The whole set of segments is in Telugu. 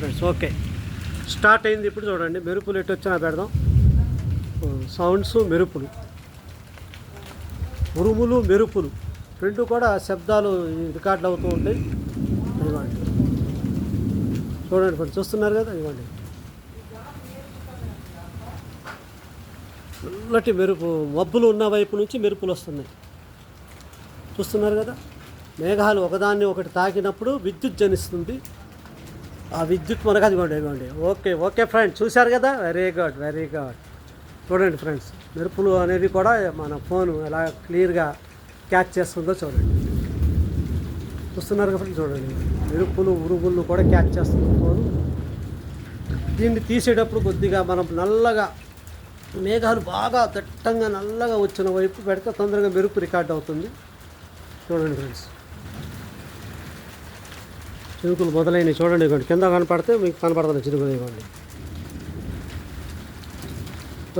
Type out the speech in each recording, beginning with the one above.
Friends okay. స్టార్ట్ అయింది ఇప్పుడు చూడండి. మెరుపులు ఎటు వచ్చినా పెడదాం. సౌండ్స్ మెరుపులు. ఉరుములు మెరుపులు. రెండు కూడా శబ్దాలు రికార్డులు అవుతూ ఉంటాయి. ఇవ్వండి చూడండి ఫ్రెండ్స్ చూస్తున్నారు కదా? ఇవ్వండి నల్లటి మెరుపు. మబ్బులు ఉన్న వైపు నుంచి మెరుపులు వస్తున్నాయి. చూస్తున్నారు కదా? మేఘాలు ఒకదాన్ని ఒకటి తాకినప్పుడు విద్యుత్ జనిస్తుంది. ఆ విద్యుత్ మనకు అదిగోండి ఇదిగోండి ఓకే ఓకే ఫ్రెండ్స్ చూశారు కదా? వెరీ గుడ్ వెరీ గుడ్ చూడండి ఫ్రెండ్స్ మెరుపులు అనేవి కూడా మన ఫోన్ ఎలా క్లియర్గా క్యాచ్ చేస్తుందో చూడండి. చూస్తున్నారు కదా చూడండి. మెరుపులు ఉరుగుళ్ళు కూడా క్యాచ్ చేస్తుంది ఫోన్ దీన్ని తీసేటప్పుడు కొద్దిగా మనం నల్లగా మేఘాలు బాగా దట్టంగా నల్లగా వచ్చిన వైపు పెడితే తొందరగా మెరుపు రికార్డ్ అవుతుంది. చూడండి ఫ్రెండ్స్ చిరుకులు మొదలైనవి చూడండి ఇవ్వండి. కింద కనపడితే మీకు కనపడుతుంది చిరుకులు ఇవ్వండి.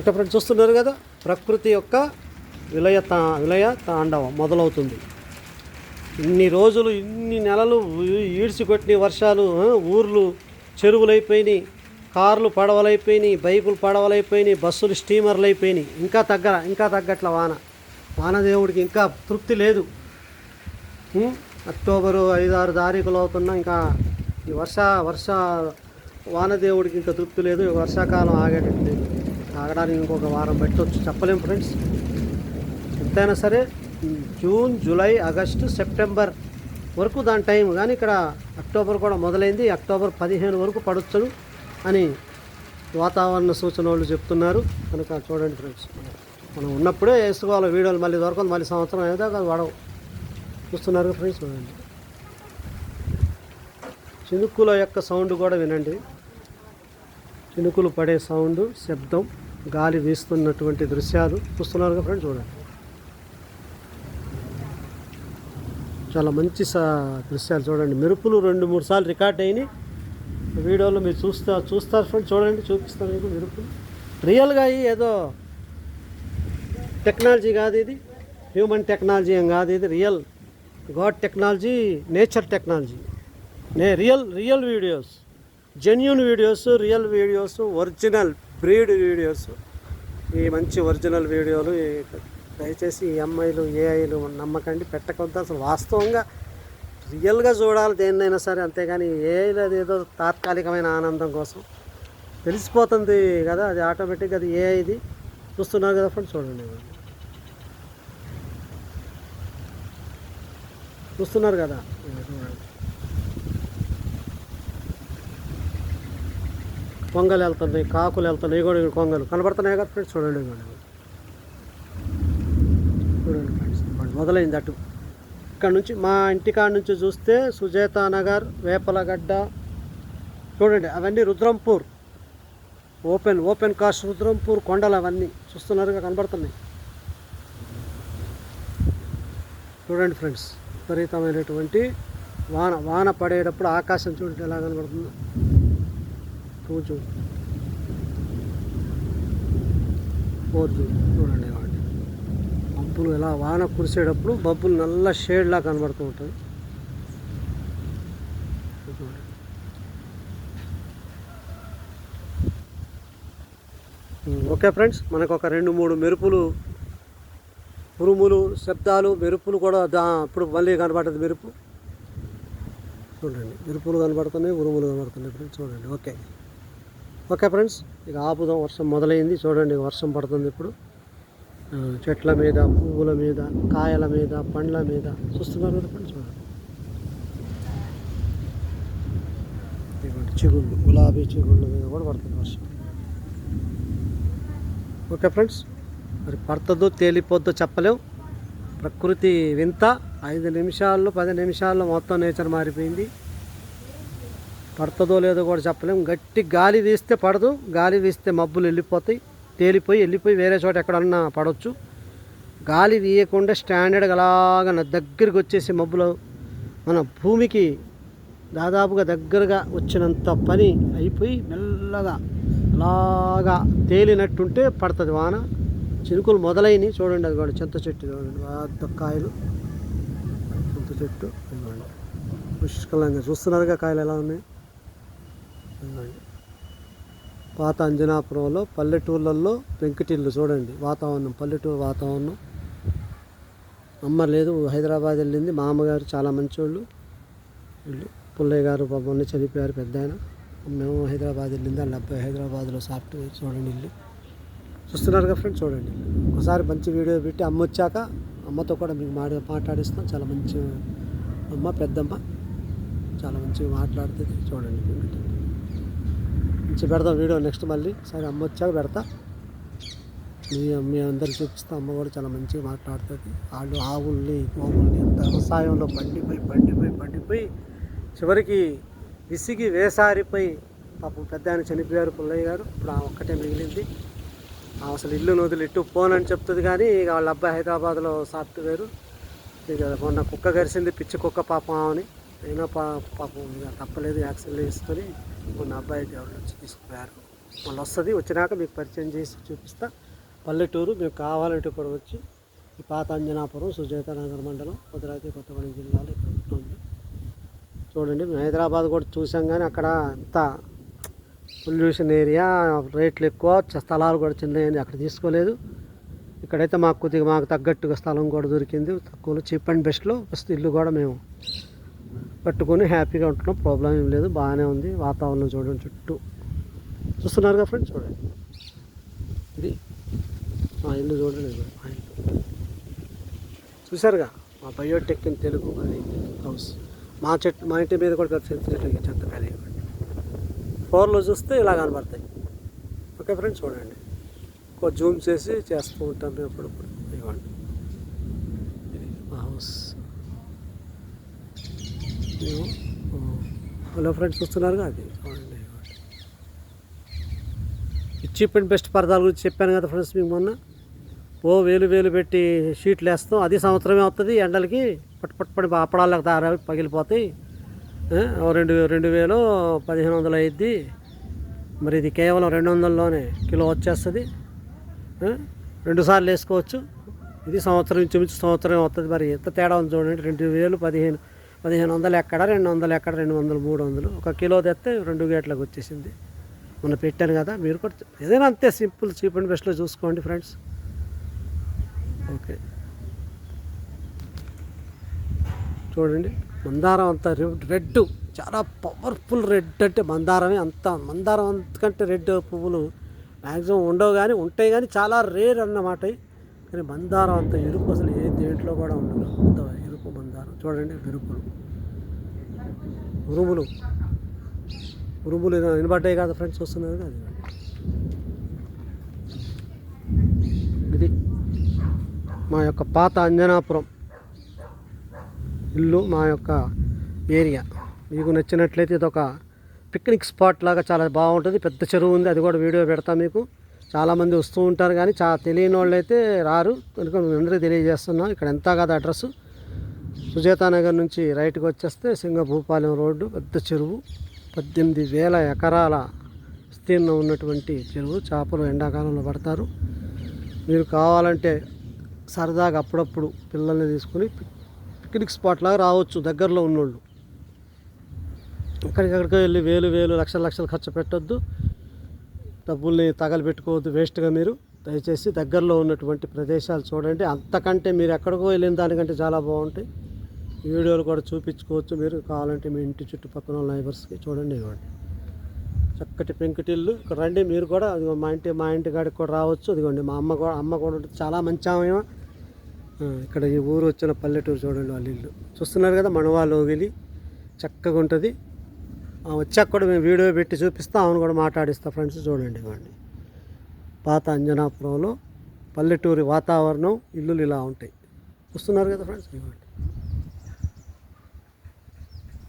ఓకే ఫ్రెండ్స్ చూస్తున్నారు కదా? ప్రకృతి యొక్క విలయ తా విలయ తాండవం మొదలవుతుంది. ఇన్ని రోజులు ఇన్ని నెలలు ఈ- ఈడ్చి కొట్టిన వర్షాలు ఊర్లు ఊర్లు చెరువులైపోయినాయి కార్లు పడవలైపోయినాయి బైకులు పడవలైపోయినాయి బస్సులు స్టీమర్లు అయిపోయినాయి. ఇంకా తగ్గ ఇంకా తగ్గట్ల వాన. వానదేవుడికి ఇంకా తృప్తి లేదు. అక్టోబరు ఐదు ఆరు తారీఖులు అవుతున్నా ఇంకా ఈ వర్ష వర్ష వానదేవుడికి ఇంకా తృప్తి లేదు. వర్షాకాలం ఆగేటట్టు లేదు. ఆగడానికి ఇంకొక వారం పెట్టవచ్చు చెప్పలేము ఫ్రెండ్స్. ఎంతైనా సరే జూన్ జూలై ఆగస్టు సెప్టెంబర్ వరకు దాని టైం. కానీ ఇక్కడ అక్టోబర్ కూడా మొదలైంది. అక్టోబర్ పదిహేను వరకు పడొచ్చును అని వాతావరణ సూచన వాళ్ళు చెప్తున్నారు. కనుక చూడండి ఫ్రెండ్స్. మనం ఉన్నప్పుడే వేసుకోవాలి. వీడియోలు మళ్ళీ దొరకదు. మళ్ళీ సంవత్సరం ఏదో కాదు వాడవు. చూస్తున్నారు ఫ్రెండ్స్ చూడండి. చినుకుల యొక్క సౌండ్ కూడా వినండి. చినుకులు పడే సౌండ్ శబ్దం గాలి వీస్తున్నటువంటి దృశ్యాలు చూస్తున్నారు ఫ్రెండ్స్ చూడండి. చాలా మంచి సా దృశ్యాలు చూడండి. మెరుపులు రెండు మూడు సార్లు రికార్డ్ అయినాయి. వీడియోలో మీరు చూస్తా చూస్తారు ఫ్రెండ్స్ చూడండి చూపిస్తాను మీకు మెరుపులు. రియల్గా ఏదో టెక్నాలజీ కాదు ఇది. హ్యూమన్ టెక్నాలజీ ఏం కాదు ఇది. Real god technology nature technology. నే real real videos. Genuine videos real videos original breed videos. ఈ మంచి ఒరిజినల్ వీడియోలు దయచేసి ఈ అమ్మాయిలు ఏఐలు నమ్మకండి పెట్టకొద్దు అసలు వాస్తవంగా రియల్గా చూడాలి దేన్నైనా సరే అంతేగాని ఏఐలో అది ఏదో తాత్కాలికమైన ఆనందం కోసం. తెలిసిపోతుంది కదా అది ఆటోమేటిక్గా అది ఏఐది. చూస్తున్నారు కదా ఫ్రెండ్స్ చూడండి. చూస్తున్నారు కదా. చూడండి కొంగలు వెళ్తున్నాయి కాకులు వెళ్తున్నాయి కూడా కొంగలు కనబడుతున్నాయి కదా ఫ్రెండ్స్ చూడండి చూడండి ఫ్రెండ్స్ మొదలైంది అటు. ఇక్కడ నుంచి మా ఇంటికాడ నుంచి చూస్తే సుజేత నగర్ వేపలగడ్డ. చూడండి అవన్నీ Rudrampur. Open open cast Rudrampur కొండలు అవన్నీ. చూస్తున్నారుగా కనబడుతున్నాయి. చూడండి ఫ్రెండ్స్ విపరీతమైనటువంటి వాన వాన పడేటప్పుడు ఆకాశం చూడండి ఎలా కనబడుతుందో. పువ్వు చూడు. ఫోర్ చూడు చూడండి వాటి మబ్బులు ఎలా వాన కురిసేటప్పుడు మబ్బులు నల్ల షేడ్లా కనబడుతూ ఉంటుంది ఓకే ఫ్రెండ్స్ మనకు ఒక రెండు మూడు మెరుపులు ఉరుములు శబ్దాలు మెరుపులు కూడా దా ఇప్పుడు మళ్ళీ కనబడుతుంది మెరుపు. చూడండి మెరుపులు కనబడుతున్నాయి ఉరుములు కనబడుతున్నాయి ఫ్రెండ్స్ చూడండి ఓకే. ఓకే ఫ్రెండ్స్ ఇక ఆపుదాం వర్షం మొదలైంది చూడండి వర్షం పడుతుంది ఇప్పుడు. చెట్ల మీద పువ్వుల మీద కాయల మీద పండ్ల మీద చూస్తున్నారు కదా ఫ్రెండ్స్ చూడండి చిగుళ్ళు గులాబీ చిగుళ్ళ మీద కూడా పడుతుంది వర్షం. ఓకే ఫ్రెండ్స్ మరి పడుతుందో తేలిపోద్దో చెప్పలేం ప్రకృతి వింత ఐదు నిమిషాల్లో పది నిమిషాల్లో మొత్తం నేచర్ మారిపోయింది. పడుతుందో లేదో కూడా చెప్పలేము గట్టి గాలి వీస్తే పడదు గాలి వీస్తే మబ్బులు వెళ్ళిపోతాయి తేలిపోయి వెళ్ళిపోయి వేరే చోట ఎక్కడన్నా పడవచ్చు గాలి వీయకుండా స్టాండర్డ్గా అలాగా నా దగ్గరికి వచ్చేసి మబ్బులు మన భూమికి దాదాపుగా దగ్గరగా వచ్చినంత పని అయిపోయి మెల్లగా అలాగా తేలినట్టుంటే పడుతుంది వాన. చినుకులు మొదలైనవి చూడండి అది కూడా. చింత చెట్టు చూడండి. పెద్ద కాయలు. చింత చెట్టు. ఇదిగోండి. పుష్కలంగా చూస్తున్నారుగా కాయలు ఎలా ఉన్నాయి? ఇదిగోండి. పాత అంజనాపురంలో పల్లెటూళ్ళల్లో పెంకుటిల్లు చూడండి. వాతావరణం పల్లెటూరు వాతావరణం. అమ్మ లేదు హైదరాబాద్ వెళ్ళింది. మా అమ్మగారు చాలా మంచోళ్ళు. వీళ్ళు పుల్లయ్య గారు పాపం చనిపోయారు పెద్ద ఆయన మేము హైదరాబాద్ వెళ్ళింది. వాళ్ళ అబ్బాయి హైదరాబాద్లో సాఫ్ట్వేర్ చూడండి ఇల్లు చూస్తున్నారుగా ఫ్రెండ్స్ చూడండి. ఒకసారి మంచి వీడియో పెట్టి అమ్మ వచ్చాక అమ్మతో కూడా మీకు మాడి మాట్లాడిస్తాం. చాలా మంచి అమ్మ పెద్దమ్మ చాలా మంచిగా మాట్లాడుతుంది చూడండి మంచి పెడతాం వీడియో నెక్స్ట్ మళ్ళీ. సరే అమ్మ వచ్చాక పెడతా. మీ మీ అందరికి చూపిస్తా. అమ్మ కూడా చాలా మంచిగా మాట్లాడుతుంది. వాళ్ళు ఆవుల్ని గోవుల్ని అంత వ్యవసాయంలో పండిపోయి పండిపోయి పండిపోయి చివరికి విసిగి వేసారిపోయి పాపం పెద్ద ఆయన చనిపోయారు పుల్లయ్య గారు. ఇప్పుడు ఆ ఒక్కటే మిగిలింది. అసలు ఇల్లు వదిలి ఇటు పోనని చెప్తుంది కానీ ఇక వాళ్ళ అబ్బాయి హైదరాబాద్లో సాఫ్ట్వేరు ఇక మొన్న కుక్క గరిసింది పిచ్చి కుక్క పాపం అని అయినా పా పాపం ఇక తప్పలేదు యాక్సిడెంట్ చేసుకొని మొన్న అబ్బాయి దేవుళ్ళు వచ్చి తీసుకుపోయారు. మళ్ళీ వస్తుంది వచ్చినాక మీకు పరిచయం చేసి చూపిస్తా. పల్లెటూరు మీకు కావాలంటే కూడా వచ్చి ఈ పాత అంజనాపురం సుజాత నగర్ మండలం భద్రాద్రి కొత్తగూడెం జిల్లాలో ఇక్కడ ఉంటుంది. చూడండి మేము హైదరాబాద్ కూడా చూసాం కానీ అక్కడ అంత పొల్యూషన్ ఏరియా రేట్లు ఎక్కువ స్థలాలు కూడా చిన్నవి అక్కడ తీసుకోలేదు. ఇక్కడైతే మాకు కొద్దిగా మాకు తగ్గట్టుగా స్థలం కూడా దొరికింది. తక్కువలో చీప్ అండ్ బెస్ట్లో ఫస్ట్ ఇల్లు కూడా మేము కట్టుకొని హ్యాపీగా ఉంటున్నాం. ప్రాబ్లం ఏం లేదు బాగానే ఉంది. వాతావరణం చూడండి చుట్టూ. చూస్తున్నారుగా ఫ్రెండ్స్ చూడండి. ఇది మా ఇల్లు చూడండి మా ఇల్లు. చూసారుగా మా బయోటెక్ ఇన్ తెలుగు అది హౌస్ మా చెట్టు మా ఇంటి మీద కూడా పెద్ద చెట్టు చెత్త కలిగి ఫోర్లో చూస్తే ఇలా కనబడతాయి. ఓకే ఫ్రెండ్స్ చూడండి. ఎక్కువ జూమ్ చేసి చేస్తూ ఉంటాను ఎప్పుడప్పుడు ఇవ్వండి ఇది మా హౌస్. హలో ఫ్రెండ్స్ చూస్తున్నారుగా? అది చూడండి ఈ చీప్ అండ్ బెస్ట్ పరదాల గురించి చెప్పాను కదా ఫ్రెండ్స్ మీకు మొన్న. ఓ వేలు వేలు పెట్టి షీట్లు వేస్తాం. అది సంవత్సరమే అవుతుంది. ఎండలకి పట్టు పట్టు పడి అప్పడాలకు దారా పగిలిపోతాయి. రెండు రెండు వేలు పదిహేను వందలు అయ్యిద్ది మరి ఇది కేవలం రెండు వందల్లోనే కిలో వచ్చేస్తుంది. రెండుసార్లు రెండు సార్లు వేసుకోవచ్చు. ఇది సంవత్సరం ఇంచుమించు సంవత్సరం వస్తుంది మరి. ఎంత తేడా ఉంది చూడండి. రెండు వేలు పదిహేను పదిహేను వందలు ఎక్కడ రెండు వందలు ఎక్కడ రెండు వందలు మూడు వందలు. ఒక కిలో తెస్తే రెండు గేట్లకు వచ్చేసింది. మొన్న పెట్టాను కదా మీరు కూడా ఏదైనా అంతే సింపుల్ చీప్ అండ్ బెస్ట్లో చూసుకోండి ఫ్రెండ్స్. ఓకే. చూడండి. మందారం అంత రెడ్ రెడ్ చాలా పవర్ఫుల్ రెడ్ అంటే మందారమే అంత. మందారం అంతకంటే రెడ్ పువ్వులు మ్యాక్సిమం ఉండవు కానీ ఉంటాయి కానీ చాలా రేర్ అన్నమాట. కానీ మందారం అంత ఎరుపు అసలు ఏ దేంట్లో కూడా ఉండదు. అంత ఎరుపు మందారం. చూడండి ఎరుపులు ఉరుములు. ఉరుములు వినబడ్డాయి కదా ఫ్రెండ్స్? వస్తున్నారు అది. ఇది మా యొక్క పాత అంజనాపురం. ఇల్లు మా యొక్క ఏరియా. మీకు నచ్చినట్లయితే ఇది ఒక పిక్నిక్ స్పాట్ లాగా చాలా బాగుంటుంది. పెద్ద చెరువు ఉంది అది కూడా వీడియో పెడతా మీకు. చాలామంది వస్తూ ఉంటారు కానీ చా తెలియని వాళ్ళు అయితే రారు. కనుక మేము అందరికీ తెలియజేస్తున్నాం. ఇక్కడ ఎంత కాదు అడ్రస్. సుజాతా నగర్ నుంచి రైట్కి వచ్చేస్తే సింగభూపాలెం రోడ్డు పెద్ద చెరువు. పద్దెనిమిది వేల ఎకరాల విస్తీర్ణం ఉన్నటువంటి చెరువు. చేపలు ఎండాకాలంలో పడతారు. మీరు కావాలంటే సరదాగా అప్పుడప్పుడు పిల్లల్ని తీసుకుని పిక్నిక్ స్పాట్ లాగా రావచ్చు దగ్గరలో ఉన్నోళ్ళు. ఎక్కడికెక్కడికో వెళ్ళి వేలు వేలు లక్షల లక్షలు ఖర్చు పెట్టొద్దు. డబ్బుల్ని తగలబెట్టుకోవద్దు వేస్ట్గా మీరు. దయచేసి దగ్గరలో ఉన్నటువంటి ప్రదేశాలు చూడండి. అంతకంటే మీరు ఎక్కడికో వెళ్ళిన దానికంటే చాలా బాగుంటాయి. వీడియోలు కూడా చూపించుకోవచ్చు మీరు. కావాలంటే మీ ఇంటి చుట్టుపక్కల నైబర్స్కి చూడండి ఇవ్వండి. చక్కటి పెంకుటిల్లు. ఇక్కడ రండి మీరు కూడా. అది మా ఇంటి మా ఇంటి కాడికి కూడా రావచ్చు. అదిగోండి మా అమ్మ కూడా అమ్మ కూడా చాలా మంచి ఆమె. ఇక్కడ ఈ ఊరు వచ్చిన పల్లెటూరు చూడండి వాళ్ళ ఇల్లు. చూస్తున్నారు కదా మనవాళ్ళు వెళ్ళి చక్కగా ఉంటుంది. వచ్చాక కూడా మేము వీడియో పెట్టి చూపిస్తాం అవును కూడా మాట్లాడిస్తా. ఫ్రెండ్స్ చూడండి ఇవ్వండి. పాత అంజనాపురంలో పల్లెటూరి వాతావరణం ఇల్లులు ఇలా ఉంటాయి. చూస్తున్నారు కదా ఫ్రెండ్స్ ఇవ్వండి.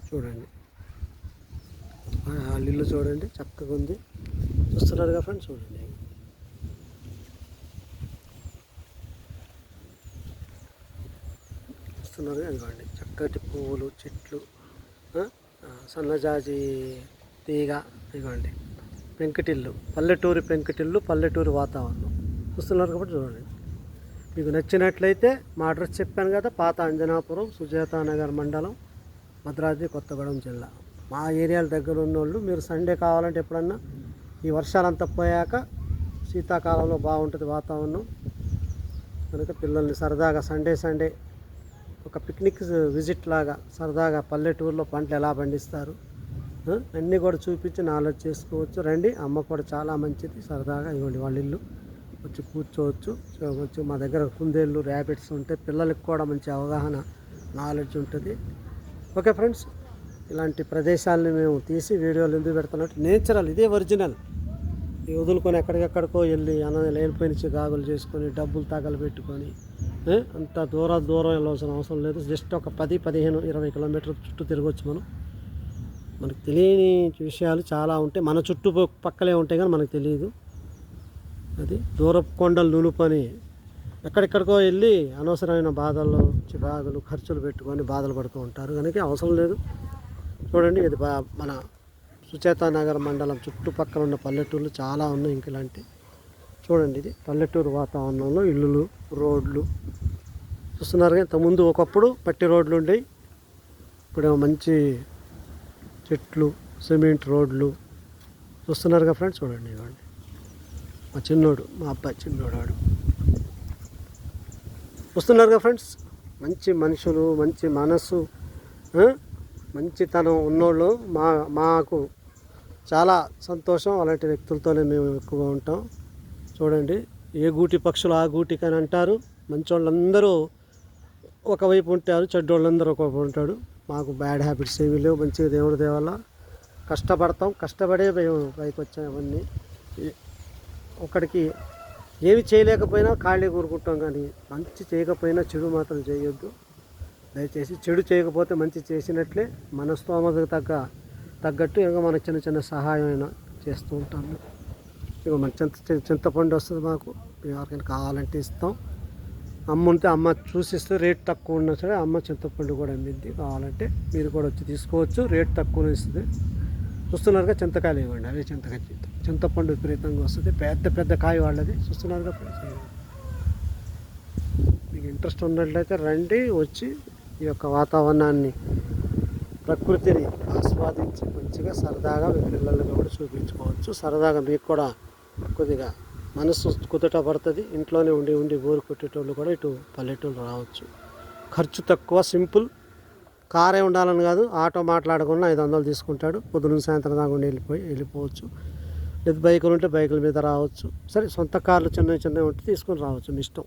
చూడండి. ఆ, వాళ్ళ ఇల్లు చూడండి చక్కగా ఉంది. చూస్తున్నారు కదా ఫ్రెండ్స్ చూడండి. వస్తున్నారు అనుకోండి చక్కటి పువ్వులు చెట్లు సన్నజాజి తీగ ఇదిగోండి. పెంకుటిల్లు పల్లెటూరి పెంకుటిల్లు పల్లెటూరి వాతావరణం. చూస్తున్నారు కాబట్టి చూడండి. మీకు నచ్చినట్లయితే మా అడ్రస్ చెప్పాను కదా పాత అంజనాపురం సుజాతానగర్ మండలం భద్రాద్రి కొత్తగూడెం జిల్లా. మా ఏరియాల దగ్గర ఉన్న వాళ్ళు మీరు సండే కావాలంటే ఎప్పుడన్నా ఈ వర్షాలంతా పోయాక శీతాకాలంలో బాగుంటుంది వాతావరణం. కనుక పిల్లల్ని సరదాగా సండే సండే ఒక పిక్నిక్ విజిట్ లాగా సరదాగా పల్లెటూరులో పంటలు ఎలా పండిస్తారు అన్నీ కూడా చూపించి నాలెడ్జ్ చేసుకోవచ్చు. రండి అమ్మ కూడా చాలా మంచిది. సరదాగా ఇవ్వండి వాళ్ళ ఇల్లు. వచ్చి కూర్చోవచ్చు. వచ్చి మా దగ్గర కుందేళ్ళు ర్యాబిట్స్ ఉంటాయి పిల్లలకి కూడా మంచి అవగాహన నాలెడ్జ్ ఉంటుంది. ఓకే ఫ్రెండ్స్ ఇలాంటి ప్రదేశాలని మేము తీసి వీడియోలు ఎందుకు పెడుతున్నట్టు? నేచురల్ ఇదే ఒరిజినల్. ఈ వదులుకొని ఎక్కడికెక్కడికో వెళ్ళి అన్న లేనిపోయిన గాగులు చేసుకొని డబ్బులు తగలబెట్టుకొని అంత దూరం దూరం వెళ్ళవలసిన అవసరం లేదు. జస్ట్ ఒక పది పదిహేను ఇరవై కిలోమీటర్ల చుట్టూ తిరగవచ్చు మనం. మనకు తెలియని విషయాలు చాలా ఉంటాయి. మన చుట్టూ పక్కలే ఉంటాయి కానీ మనకు తెలియదు. అది దూరపు కొండలు నునుపని ఎక్కడెక్కడికో వెళ్ళి అనవసరమైన బాధలు బాధలు ఖర్చులు పెట్టుకొని బాధలు పడుతూ ఉంటారు. కనుక అవసరం లేదు. చూడండి ఇది బా- మన సుచేత నగర్ మండలం చుట్టుపక్కల ఉన్న పల్లెటూర్లు చాలా ఉన్నాయి ఇంక ఇలాంటి. చూడండి ఇది పల్లెటూరు వాతావరణంలో ఇల్లులు. రోడ్లు. చూస్తున్నారు ఇంత ముందు ఒకప్పుడు పట్టి రోడ్లు ఉండేవి. ఇప్పుడేమో మంచి చెట్లు సిమెంట్ రోడ్లు. చూస్తున్నారుగా ఫ్రెండ్స్ చూడండి ఇవ్వండి. మా చిన్నోడు మా అబ్బాయి చిన్నోడు వాడు వస్తున్నారుగా ఫ్రెండ్స్ మంచి మనుషులు మంచి మనసు మంచితనం ఉన్నోళ్ళు. మా మాకు చాలా సంతోషం. అలాంటి వ్యక్తులతోనే మేము ఎక్కువగా ఉంటాం. చూడండి. ఏ గూటి పక్షులు ఆ గూటికి అని అంటారు. మంచోళ్ళందరూ ఒకవైపు ఉంటారు చెడ్డోళ్ళందరూ ఒకవైపు ఉంటాడు మాకు బ్యాడ్ హ్యాబిట్స్ ఏమీ లేవు. మంచిగా దేవుడి దేవల్ల కష్టపడతాం. కష్టపడే మేము పైకి వచ్చామన్నీ ఒకడికి ఏమి చేయలేకపోయినా ఖాళీ కూరుకుంటాం కానీ మంచి చేయకపోయినా చెడు మాత్రం చేయొద్దు. దయచేసి చెడు చేయకపోతే మంచి చేసినట్లే మన స్తోమతకు తగ్గ తగ్గట్టు ఇంకా మన చిన్న చిన్న సహాయం అయినా చేస్తూ ఉంటాము. ఇక మన చింత చింతపండు వస్తుంది మాకు. ఎవరికైనా కావాలంటే ఇస్తాం. అమ్మ ఉంటే అమ్మ చూసిస్తే రేట్ తక్కువ ఉన్నా సరే అమ్మ చింతపండు కూడా అమ్మిద్ది. కావాలంటే మీరు కూడా వచ్చి తీసుకోవచ్చు. రేట్ తక్కువ ఇస్తుంది. చూస్తున్నారుగా చింతకాయలు ఇవ్వండి. అదే చింతకాయ చింత చింతపండు విపరీతంగా వస్తుంది. పెద్ద పెద్ద కాయ వాళ్ళది. చూస్తున్నారుగా మీకు ఇంట్రెస్ట్ ఉన్నట్లయితే రండి వచ్చి ఈ యొక్క వాతావరణాన్ని ప్రకృతిని ఆస్వాదించి మంచిగా సరదాగా మీ పిల్లలకు కూడా చూపించుకోవచ్చు. సరదాగా మీకు కూడా కొద్దిగా మనసు కుదుట పడుతుంది. ఇంట్లోనే ఉండి ఉండి బోరు కొట్టేటోళ్ళు కూడా ఇటు పల్లెటూళ్ళు రావచ్చు. ఖర్చు తక్కువ సింపుల్. కారే ఉండాలని కాదు ఆటో మాట్లాడకుండా ఐదు వందలు తీసుకుంటాడు. పొద్దున సాయంత్రం దాకా ఉండి వెళ్ళిపోయి వెళ్ళిపోవచ్చు. లేదు బైకులు ఉంటే బైకుల మీద రావచ్చు. సరే సొంత కార్లు చిన్నవి చిన్నవి ఉంటే తీసుకొని రావచ్చు మీ ఇష్టం.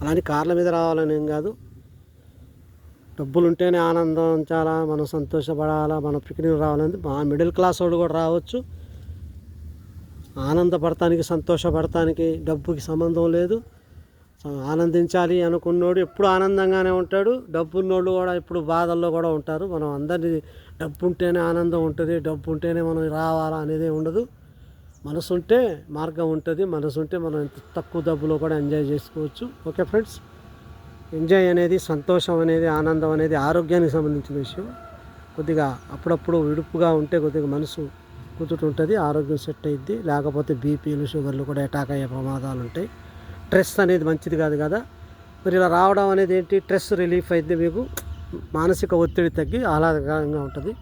అలానే కార్ల మీద రావాలని ఏం కాదు. డబ్బులు ఉంటేనే ఆనందం చాలా మనం సంతోషపడాలా మనం పిక్నిక్ రావాలని మా మిడిల్ క్లాస్ వాడు కూడా రావచ్చు. ఆనందపడటానికి సంతోషపడటానికి డబ్బుకి సంబంధం లేదు. ఆనందించాలి అనుకున్నోడు ఎప్పుడు ఆనందంగానే ఉంటాడు. డబ్బున్నోళ్ళు కూడా ఇప్పుడు బాధల్లో కూడా ఉంటారు. మనం అందరినీ డబ్బు ఉంటేనే ఆనందం ఉంటుంది డబ్బు ఉంటేనే మనం రావాలా అనేది ఉండదు. మనసు ఉంటే మార్గం ఉంటుంది. మనసు ఉంటే మనం ఎంత తక్కువ డబ్బులో కూడా ఎంజాయ్ చేసుకోవచ్చు. Okay friends? ఎంజాయ్ అనేది సంతోషం అనేది ఆనందం అనేది ఆరోగ్యానికి సంబంధించిన విషయం. కొద్దిగా అప్పుడప్పుడు విడుపుగా ఉంటే కొద్దిగా మనసు కుదుటుంటుంది ఆరోగ్యం సెట్ అయ్యిద్ది లేకపోతే బీపీలు షుగర్లు కూడా అటాక్ అయ్యే ప్రమాదాలు ఉంటాయి. స్ట్రెస్ అనేది మంచిది కాదు కదా. మరి ఇలా రావడం అనేది ఏంటి? స్ట్రెస్ రిలీఫ్ అయితే మీకు. మానసిక ఒత్తిడి తగ్గి ఆహ్లాదకరంగా ఉంటుంది.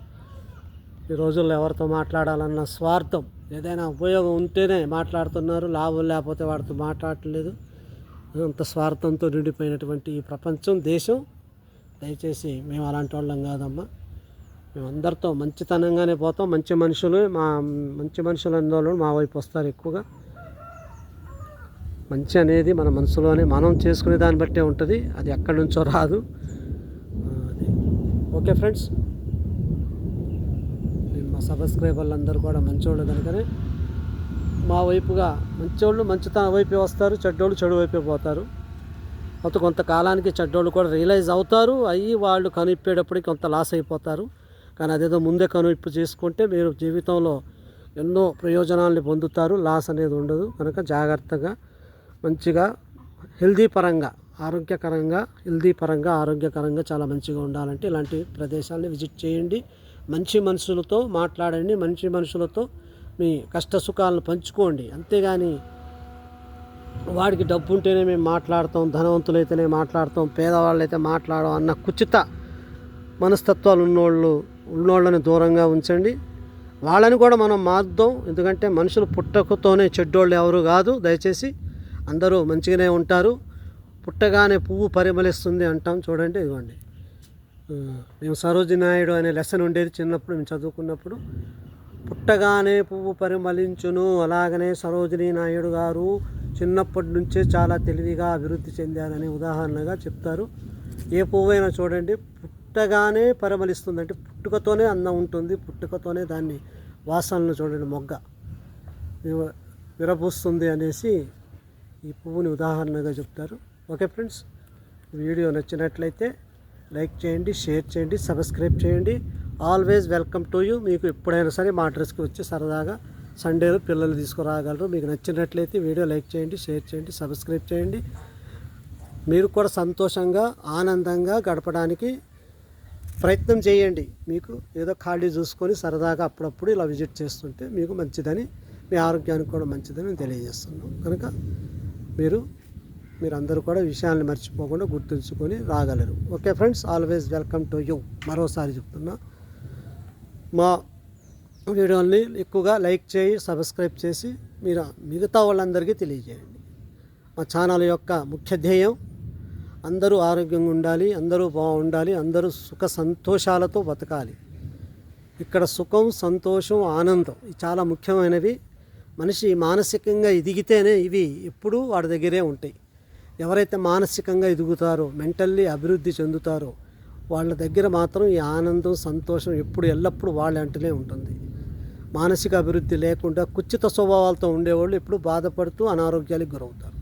ఈ రోజుల్లో ఎవరితో మాట్లాడాలన్న స్వార్థం ఏదైనా ఉపయోగం ఉంటేనే మాట్లాడుతున్నారు. లాభం లేకపోతే వాడితో మాట్లాడట్లేదు. అంత స్వార్థంతో నిండిపోయినటువంటి ఈ ప్రపంచం దేశం. దయచేసి మేము అలాంటి వాళ్ళం కాదమ్మా. మేము అందరితో మంచితనంగానే పోతాం. మంచి మనుషులు మా మంచి మనుషులు అందులో మా వైపు వస్తారు ఎక్కువగా. మంచి అనేది మన మనసులోనే మనం చేసుకునే దాన్ని బట్టే ఉంటుంది. అది ఎక్కడి నుంచో రాదు. అది. Okay friends. నేను మా సబ్స్క్రైబర్లు అందరూ కూడా మంచోళ్ళు కనుకనే. మా వైపుగా మంచోళ్ళు మంచితనం వైపే వస్తారు. చెడ్డోళ్ళు చెడు వైపే పోతారు. కొంత కొంతకాలానికి చెడ్డోళ్ళు కూడా రియలైజ్ అవుతారు. అయ్యి వాళ్ళు కనిప్పేటప్పటికి కొంత లాస్ అయిపోతారు. కానీ అదేదో ముందే కనువిప్పు చేసుకుంటే మీరు జీవితంలో ఎన్నో ప్రయోజనాల్ని పొందుతారు. లాస్ అనేది ఉండదు. కనుక జాగ్రత్తగా మంచిగా హెల్దీ పరంగా ఆరోగ్యకరంగా హెల్దీ పరంగా ఆరోగ్యకరంగా చాలా మంచిగా ఉండాలంటే ఇలాంటి ప్రదేశాలని విజిట్ చేయండి. మంచి మనుషులతో మాట్లాడండి. మంచి మనుషులతో మీ కష్ట సుఖాలను పంచుకోండి. అంతేగాని వాడికి డబ్బు ఉంటేనే మేము మాట్లాడతాం ధనవంతులైతేనే మాట్లాడతాం పేదవాళ్ళు అయితే మాట్లాడడం అన్న కుచిత మనస్తత్వాలు ఉన్నోళ్ళు ఉన్నోళ్ళని దూరంగా ఉంచండి. వాళ్ళని కూడా మనం మార్దాం ఎందుకంటే మనుషులు పుట్టకతోనే చెడ్డోళ్ళు ఎవరు కాదు. దయచేసి అందరూ మంచిగానే ఉంటారు. పుట్టగానే పువ్వు పరిమళిస్తుంది అంటాం. చూడండి ఇదిగోండి. మేము సరోజి నాయుడు అనే లెసన్ ఉండేది చిన్నప్పుడు మేము చదువుకున్నప్పుడు. పుట్టగానే పువ్వు పరిమళించును. అలాగనే సరోజిని నాయుడు గారు చిన్నప్పటి నుంచే చాలా తెలివిగా అభివృద్ధి చెందారనే ఉదాహరణగా చెప్తారు. ఏ పువ్వైనా చూడండి పుట్టగానే పరిమళిస్తుంది అంటే పుట్టుకతోనే అందం ఉంటుంది పుట్టుకతోనే దాన్ని వాసనలు చూడండి మొగ్గ. విరపూస్తుంది విరబూస్తుంది అనేసి ఈ పువ్వుని ఉదాహరణగా చెప్తారు. ఓకే ఫ్రెండ్స్ వీడియో నచ్చినట్లయితే లైక్ చేయండి షేర్ చేయండి సబ్స్క్రైబ్ చేయండి. Always welcome to you. మీకు ఎప్పుడైనా సరే మా అడ్రస్కి వచ్చి సరదాగా సండేలో పిల్లలు తీసుకురాగలరు. మీకు నచ్చినట్లయితే వీడియో లైక్ చేయండి షేర్ చేయండి సబ్స్క్రైబ్ చేయండి. మీరు కూడా సంతోషంగా ఆనందంగా గడపడానికి ప్రయత్నం చేయండి. మీకు ఏదో ఖాళీ చూసుకొని సరదాగా అప్పుడప్పుడు ఇలా విజిట్ చేస్తుంటే మీకు మంచిదని మీ ఆరోగ్యానికి కూడా మంచిదని తెలియజేస్తున్నాం కనుక మీరు మీరందరూ కూడా విషయాన్ని మర్చిపోకుండా గుర్తుంచుకొని రాగలరు. Okay friends always welcome to you. మరోసారి చెప్తున్నా మా వీడియోని ఎక్కువగా లైక్ చేయి సబ్స్క్రైబ్ చేసి మీరు మిగతా వాళ్ళందరికీ తెలియజేయండి. మా ఛానల్ యొక్క ముఖ్య ధ్యేయం అందరూ ఆరోగ్యంగా ఉండాలి అందరూ బాగుండాలి అందరూ సుఖ సంతోషాలతో బతకాలి. ఇక్కడ సుఖం సంతోషం ఆనందం ఇవి చాలా ముఖ్యమైనవి. మనిషి మానసికంగా ఎదిగితేనే ఇవి ఎప్పుడూ వాడి దగ్గరే ఉంటాయి. ఎవరైతే మానసికంగా ఎదుగుతారో మెంటల్లీ అభివృద్ధి చెందుతారో వాళ్ళ దగ్గర మాత్రం ఈ ఆనందం సంతోషం ఎప్పుడు ఎల్లప్పుడూ వాళ్ళ అంటనే ఉంటుంది. మానసిక అభివృద్ధి లేకుండా కుచిత స్వభావాలతో ఉండేవాళ్ళు ఎప్పుడు బాధపడుతూ అనారోగ్యాలకు గురవుతారు.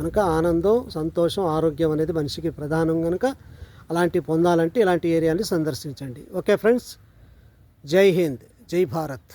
కనుక ఆనందం సంతోషం ఆరోగ్యం అనేది మనిషికి ప్రధానం కనుక అలాంటివి పొందాలంటే ఇలాంటి ఏరియాని సందర్శించండి. Okay friends? జై హింద్. జై భారత్.